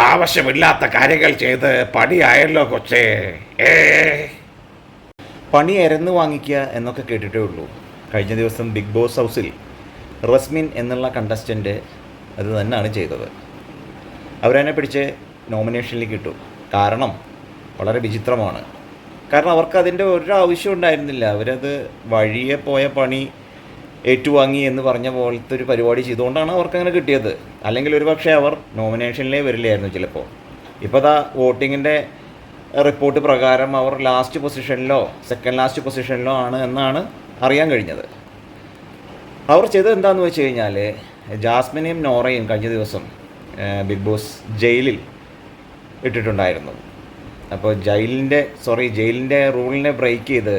ആവശ്യമില്ലാത്ത കാര്യങ്ങൾ ചെയ്ത് പണിയായല്ലോ കൊച്ചേ. ഏ. പണി എരന്ന് വാങ്ങിക്കുക എന്നൊക്കെ കേട്ടിട്ടേ ഉള്ളൂ. കഴിഞ്ഞ ദിവസം ബിഗ് ബോസ് ഹൗസിൽ റസ്മിൻ എന്നുള്ള കണ്ടസ്റ്റന്റ് അത് തന്നെയാണ് ചെയ്തത്. അവരെന്നെ പിടിച്ച് നോമിനേഷനിലേക്ക് ഇട്ടു കാരണം വളരെ വിചിത്രമാണ്. കാരണം അവർക്ക് അതിന്റെ ഒരു ഉണ്ടായിരുന്നില്ല. അവരത് വഴിയെ പോയ പണി ഏറ്റുവാങ്ങി എന്ന് പറഞ്ഞ പോലത്തെ ഒരു പരിപാടി ചെയ്തുകൊണ്ടാണ് അവർക്ക് അങ്ങനെ കിട്ടിയത്. അല്ലെങ്കിൽ ഒരു പക്ഷേ അവർ നോമിനേഷനിലേ വരില്ലായിരുന്നു ചിലപ്പോൾ ഇപ്പോൾ ദാ വോട്ടിങ്ങിന്റെ റിപ്പോർട്ട് പ്രകാരം അവർ ലാസ്റ്റ് പൊസിഷനിലോ സെക്കൻഡ് ലാസ്റ്റ് പൊസിഷനിലോ ആണ് എന്നാണ് അറിയാൻ കഴിഞ്ഞത്. അവർ ചെയ്തത് എന്താണെന്ന് വെച്ച് കഴിഞ്ഞാൽ ജാസ്മിനെയും നോറയും കഴിഞ്ഞ ദിവസം ബിഗ് ബോസ് ജയിലിൽ ഇട്ടിട്ടുണ്ടായിരുന്നു. അപ്പോൾ ജയിലിന്റെ സോറി ജയിലിന്റെ റൂളിനെ ബ്രേക്ക് ചെയ്ത്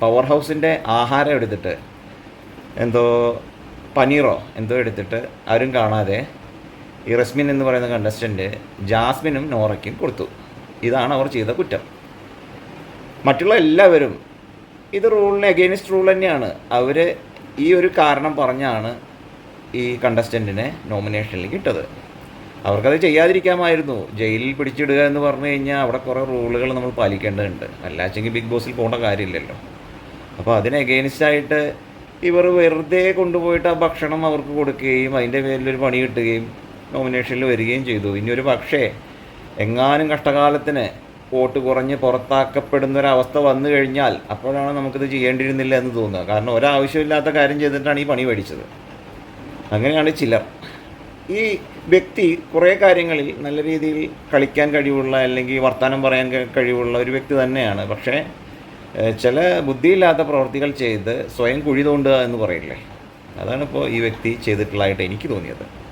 പവർ ഹൗസിന്റെ ആഹാരം എടുത്തിട്ട് എന്തോ പനീറോ എന്തോ എടുത്തിട്ട് ആരും കാണാതെ ഈ റസ്മിൻ എന്ന് പറയുന്ന കണ്ടസ്റ്റന്റ് ജാസ്മിനും നോറയ്ക്കും കൊടുത്തു. ഇതാണ് അവർ ചെയ്ത കുറ്റം. മറ്റുള്ള എല്ലാവരും ഇത് റൂളിന് അഗെയിൻസ്റ്റ് റൂൾ തന്നെയാണ്. അവർ ഈ ഒരു കാരണം പറഞ്ഞാണ് ഈ കണ്ടസ്റ്റന്റിനെ നോമിനേഷനിലേക്ക് ഇട്ടത്. അവർക്കത് ചെയ്യാതിരിക്കാമായിരുന്നു. ജയിലിൽ പിടിച്ചിടുക എന്ന് പറഞ്ഞു കഴിഞ്ഞാൽ അവിടെ കുറേ റൂളുകൾ നമ്മൾ പാലിക്കേണ്ടതുണ്ട്. അല്ലാച്ചെങ്കിൽ ബിഗ് ബോസിൽ പോകേണ്ട കാര്യമില്ലല്ലോ. അപ്പോൾ അതിന് അഗെയിൻസ്റ്റായിട്ട് ഇവർ വെറുതെ കൊണ്ടുപോയിട്ട് ആ ഭക്ഷണം അവർക്ക് കൊടുക്കുകയും അതിന്റെ ഒരു പണി കിട്ടുകയും നോമിനേഷനിൽ വരികയും ചെയ്തു. ഇനി ഒരു പക്ഷേ എങ്ങാനും കഷ്ടകാലത്തിന് വോട്ട് കുറഞ്ഞ് പുറത്താക്കപ്പെടുന്ന ഒരവസ്ഥ വന്നു കഴിഞ്ഞാൽ അപ്പോഴാണ് നമുക്കിത് ചെയ്യേണ്ടിയിരുന്നില്ല എന്ന് തോന്നുക. കാരണം ഒരാവശ്യമില്ലാത്ത കാര്യം ചെയ്തിട്ടാണ് ഈ പണി മേടിച്ചത്. അങ്ങനെയാണ് ചിലർ. ഈ വ്യക്തി കുറേ കാര്യങ്ങളിൽ നല്ല രീതിയിൽ കളിക്കാൻ കഴിവുള്ള അല്ലെങ്കിൽ വർത്തമാനം പറയാൻ കഴിവുള്ള ഒരു വ്യക്തി തന്നെയാണ്. പക്ഷേ ചില ബുദ്ധിയില്ലാത്ത പ്രവർത്തികൾ ചെയ്ത് സ്വയം കുഴി തോണ്ടുക എന്ന് പറയില്ലേ? അതാണിപ്പോൾ ഈ വ്യക്തി ചെയ്തിട്ടുള്ളതായിട്ട് എനിക്ക് തോന്നിയത്.